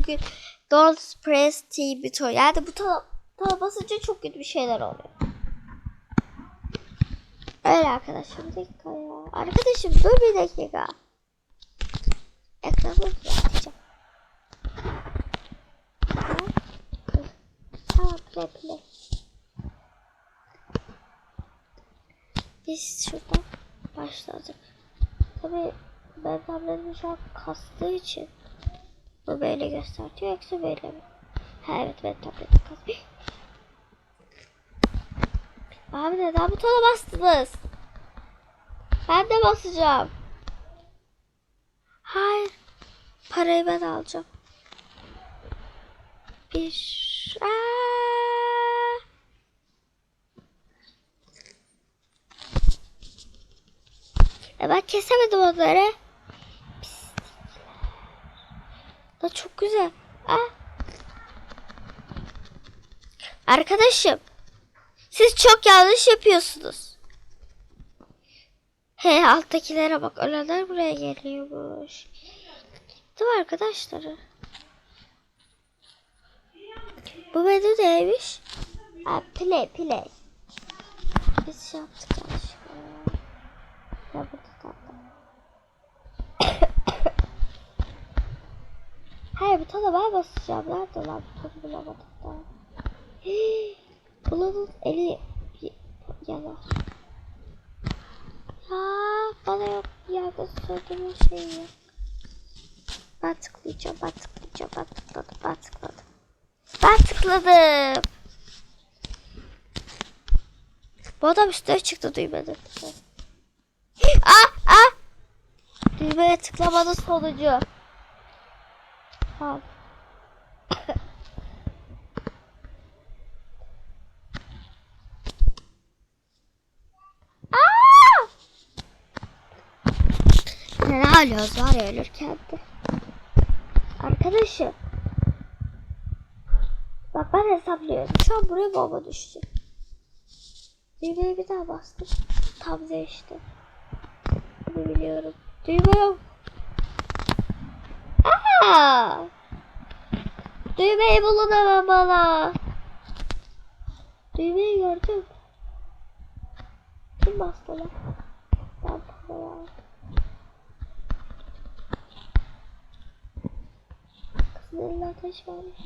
bugün Don't Press T buton. Yani bu tala, basınca çok kötü bir şeyler oluyor. Öyle arkadaşlar bir dakika ya. Arkadaşım dur bir dakika. Ekranı düzelteceğim. Tamam play play. Biz şuradan başladık. Tabi ben tabletim şu an kastığı için bu böyle gösteriyor yoksa böyle mi? Ha evet ben tabletim kastı. Abi neden butona bastınız? Ben de basacağım. Hayır. Parayı ben alacağım. Bir... Aa! E ben kesemedim onları. Pislikler. Da çok güzel. Aa. Arkadaşım. Siz çok yanlış yapıyorsunuz. He alttakilere bak. Ölenler buraya geliyormuş. Değil mi arkadaşlar? Bu menü neymiş? Ha, play play. Biz şey yaptık yanlışlıkla. Ya burada tatlı. Hayır butona ben basacağım. Nerede lan butonu bulamadım da. Hii, Bulanın eli yanar. Ya bana yok yerde söylediğim şey yok. Ben tıklayacağım, ben tıklayacağım, ben tıkladım, ben tıkladım. Ben tıkladım. Bu adam üstüne çıktı duymadım. Ah ah. Düğmeye tıklamanın sonucu. Aa! Ne alıyoruz var ya ölürken de. Arkadaşım. Bak ben hesaplıyorum. Şu an buraya bomba düşecek. Düğmeye bir daha bastım. Tam değişti. Bunu biliyorum. Düğme yok. Aa! Düğmeyi bulun hemen bana. Düğmeyi gördüm. Kim bastı lan? Ben para ya. Kızın ateş varmış.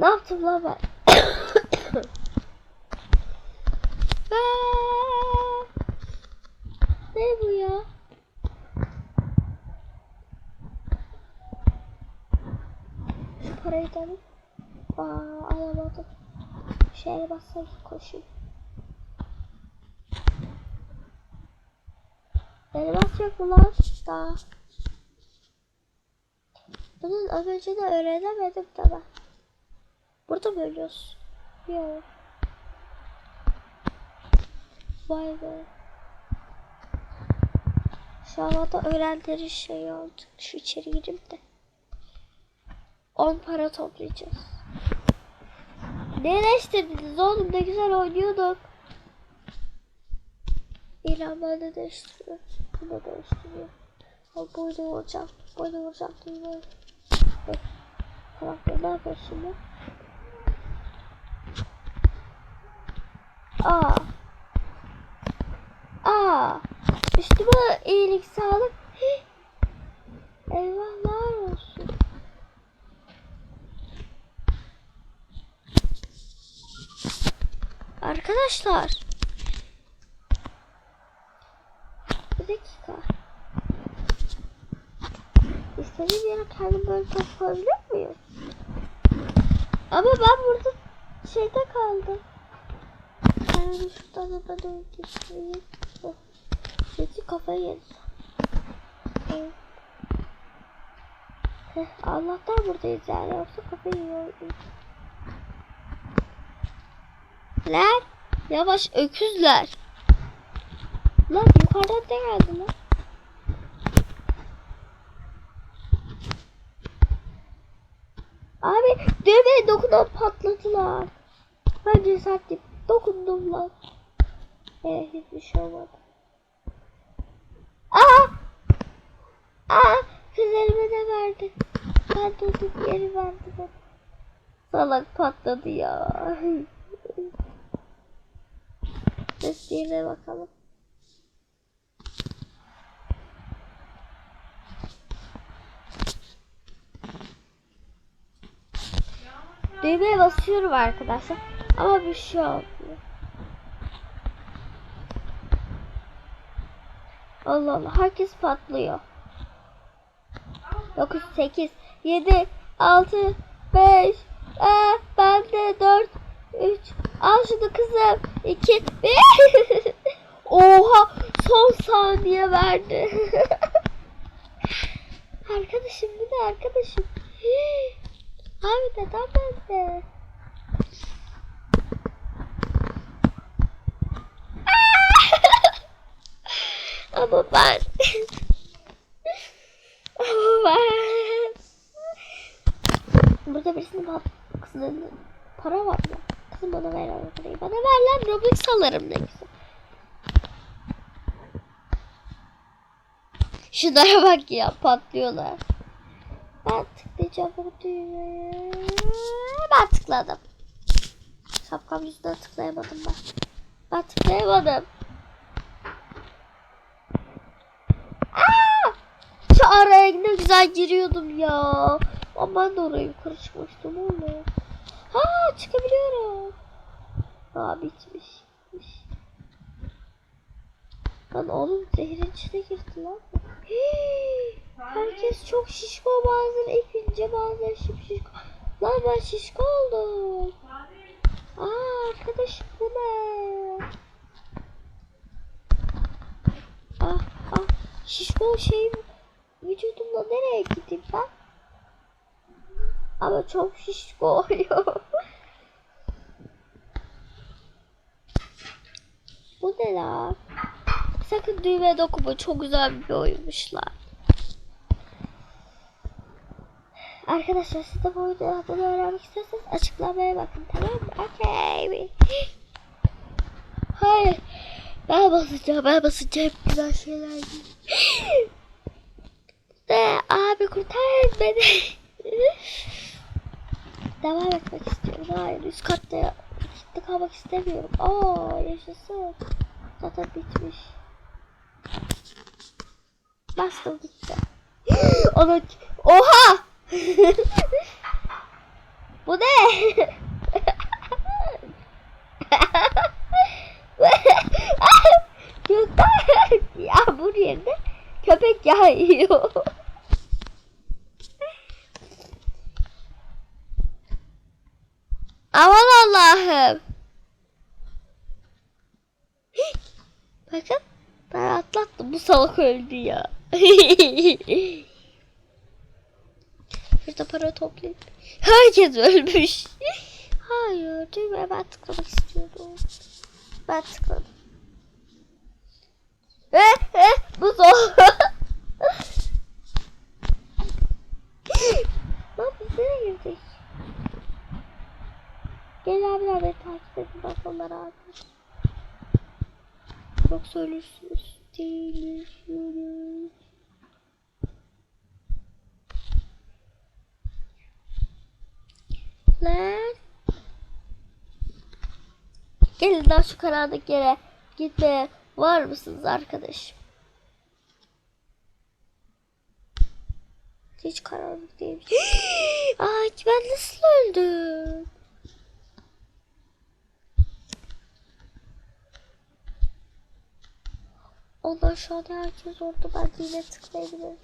Ne yaptım lan ben? Aa! ne bu ya? Şu parayı da. Aa alamadım. Şeye bassayım koşayım. Elmas yok mu lan? Daha. Bunun az önce de öğrenemedim de ben. Burada mı ölüyoruz? Yok. Vay be. Şu anda öğrendiği şey oldu. Şu içeri gireyim de. 10 para toplayacağız. Ne değiştirdiniz oğlum? Ne güzel oynuyorduk. İlan ben de değiştiriyor. Bu da değiştiriyor. Ama böyle vuracağım. Böyle vuracağım. Böyle. Tamam ne yapıyorsun şimdi? Aa. Aa. Üstüme iyilik sağlık. Eyvahlar Arkadaşlar. Bir dakika. İstediğim yere kendim böyle top koyabilir miyim? Ama ben burada şeyde kaldım. Yani şuradan hemen öyle geçeyim. Dedi kafayı yedi. Evet. Heh, Allah'tan buradayız yani yoksa kafayı yiyordum. Lan yavaş öküzler. Lan yukarıdan ne geldi lan? Abi düğmeye dokunup patladılar. Ben cesaretim dokundum lan. Ee, hiçbir şey olmadı. Aa! Aa! Kız elime de ver. verdi. Ben durdum geri verdi bana. Salak patladı ya. Sesliğine bakalım. Düğmeye basıyorum arkadaşlar. Ama bir şey olmuyor. Allah Allah herkes patlıyor. 9, 8, 7, 6, 5, ee, ben de 4, 3, al şunu kızım, 2, 1. Oha son saniye verdi. arkadaşım bir de arkadaşım. Abi neden bende? Ama ben Ama ben Burada birisinin kızının para var ya. Kızım bana ver o parayı. Bana ver lan Robux alırım ne güzel. Şunlara bak ya patlıyorlar. Ben tıklayacağım bu düğmeye. Ben tıkladım. Şapkam yüzünden tıklayamadım ben. Ben tıklayamadım. Aa! Şu araya ne güzel giriyordum ya. Ama ben de oraya yukarı çıkmıştım oğlum. Ha çıkabiliyorum. Aa bitmiş. bitmiş. Lan oğlum zehrin içine girdi lan. Herkes çok şişko bazıları ipince bazıları şişko. Lan ben şişko oldum. Aa arkadaşım bu ne? Ah ah şişko şeyim vücudumla nereye gideyim ben? Ama çok şişko oluyor. bu ne lan? Sakın düğmeye dokunma. Çok güzel bir oyunmuş lan. Arkadaşlar siz de bu oyunu adını öğrenmek istiyorsanız açıklamaya bakın tamam mı? Okey. Hayır. Ben basacağım. Ben basacağım. Güzel şeyler değil. De, abi kurtar beni. Devam etmek istiyorum. Hayır üst katta kilitli kalmak istemiyorum. Aa yaşasın. Zaten bitmiş. Bastım gitti. Ona Oha! Bu ne? Gökten yağmur yerine köpek yağıyor. Aman Allah'ım. Bakın ben atlattım bu salak öldü ya. Şurada para toplayayım. Herkes ölmüş. Hayır düğmeye ben tıklamak istiyorum. Ben tıkladım. Eh eh bu zor. Lan biz nereye girdik? Gel abiler beni takip edin. Bak onlara abi. Yoksa ölürsünüz. Değişiyoruz. Lan. Gelin daha şu karanlık yere gitmeye var mısınız arkadaşım? Hiç karanlık değilmiş. Ay ben nasıl öldüm? Şu an herkes orada ben yine tıklayabilirim.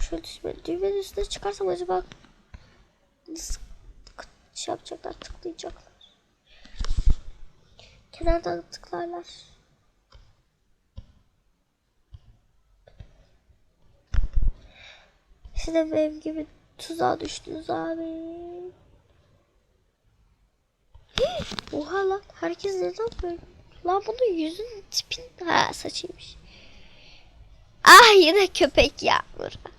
Şöyle düğmenin üstüne çıkarsam acaba şey yapacaklar tıklayacaklar. Kenardan tıklarlar. Şimdi benim gibi tuzağa düştünüz abi. Oha lan herkes neden böyle? Lan bunun yüzünün tipin ha saçıymış. Ah yine köpek yağmuru.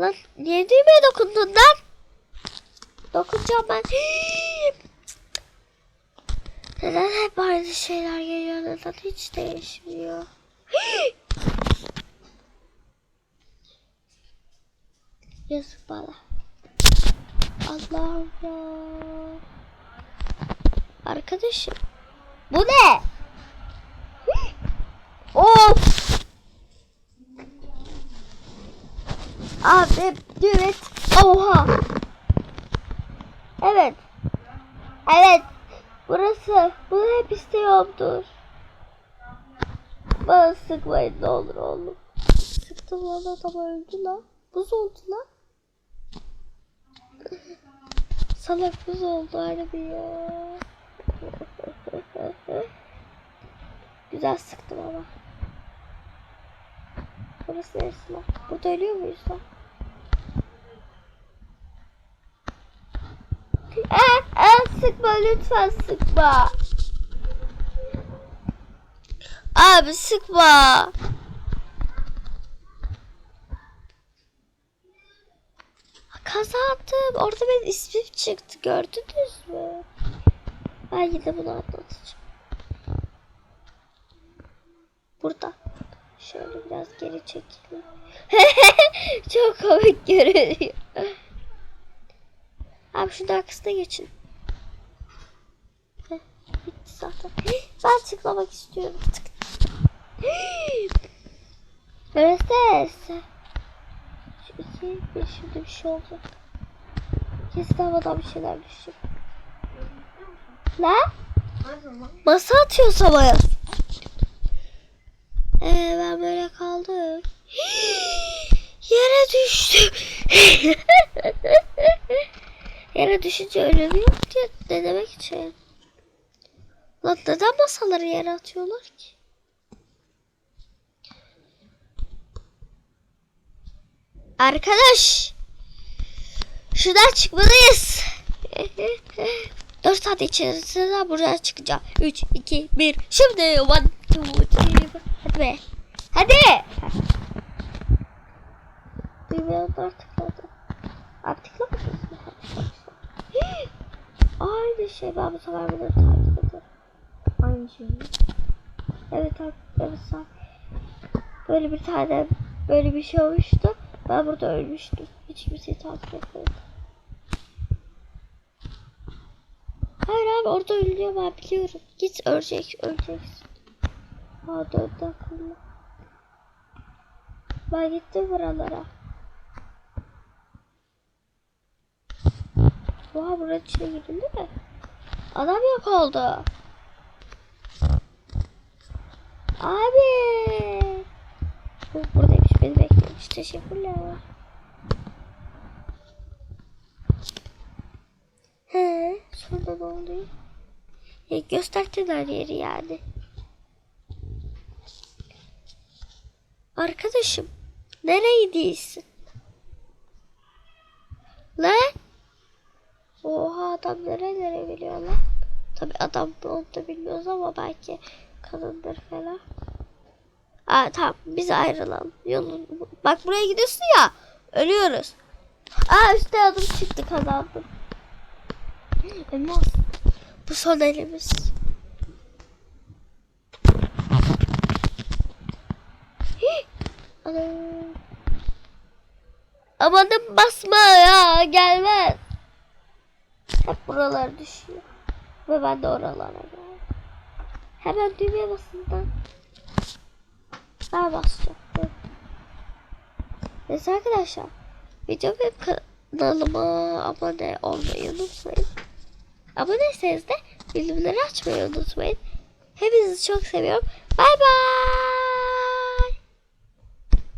Lan niye düğmeye dokundun lan? Dokunacağım ben. Neden hep aynı şeyler geliyor? Neden hiç değişmiyor? Yazık bana. Allah'ım ya. Arkadaşım. Bu ne? Of. Abi evet. Oha. Evet. Evet. Burası. Bunu hep istiyorumdur. Bana sıkmayın ne olur oğlum. Sıktım lan adam öldü lan. Buz oldu lan. Salak buz oldu harbi ya. Güzel sıktım ama. Burası neresi lan? Burada ölüyor muyuz lan? Aa, aa, sıkma lütfen sıkma. Abi sıkma. Kazandım. Orada benim ismim çıktı. Gördünüz mü? Ben yine bunu anlatacağım. Burada. Şöyle biraz geri çekeyim. Çok komik görünüyor. Abi şunun arkasına geçin. Zaten. Ben tıklamak istiyorum. Tık. Neresi? Şu bir şimdi bir şey olacak. Kesin havadan bir şeyler düşecek. Ne? Masa atıyor havaya. Ee, ben böyle kaldım. Yere düştüm. yere düşünce ölüm yok diye ne demek için. Lan neden masaları yere atıyorlar ki? Arkadaş. Şuradan çıkmalıyız. Dört saat içerisinde buradan çıkacağım. Üç, iki, bir. Şimdi one, two, three. Hadi be. Hadi. Düğmeye tıkladı. Abi tıklamadınız mı? Aynı şey ben bu sefer bunu takip. Aynı şey. Evet evet. Böyle bir tane böyle bir şey olmuştu. Ben burada ölmüştüm. Hiç kimseyi takip etmedim. Hayır abi orada ölüyor ben biliyorum. Git ölecek öleceksin. Aa döndü aklıma. Ben gittim buralara. Oha buranın içine girildi mi? Adam yok oldu. Abi. Bu buradaymış beni beklemiş. Teşekkürler. He, sonra ne oluyor? Ya gösterdiler yeri yani. Arkadaşım, nereye değilsin? Ne? Oha adam nerelere biliyor lan? Tabi adam onu da bilmiyoruz ama belki kadındır falan. Aa tamam biz ayrılalım. Yolun. Bak buraya gidiyorsun ya. Ölüyoruz. Aa üstte adım çıktı kazandım. Elmas. Bu son elimiz. Anam. Amanın basma ya gelmez. Hep buralar düşüyor. Ve ben de oralara geldim. Hemen düğmeye basın lan. Ben basacağım. Dur. Neyse arkadaşlar. Video ve kanalıma abone olmayı unutmayın. Aboneyseniz de bildirimleri açmayı unutmayın. Hepinizi çok seviyorum. Bay bay.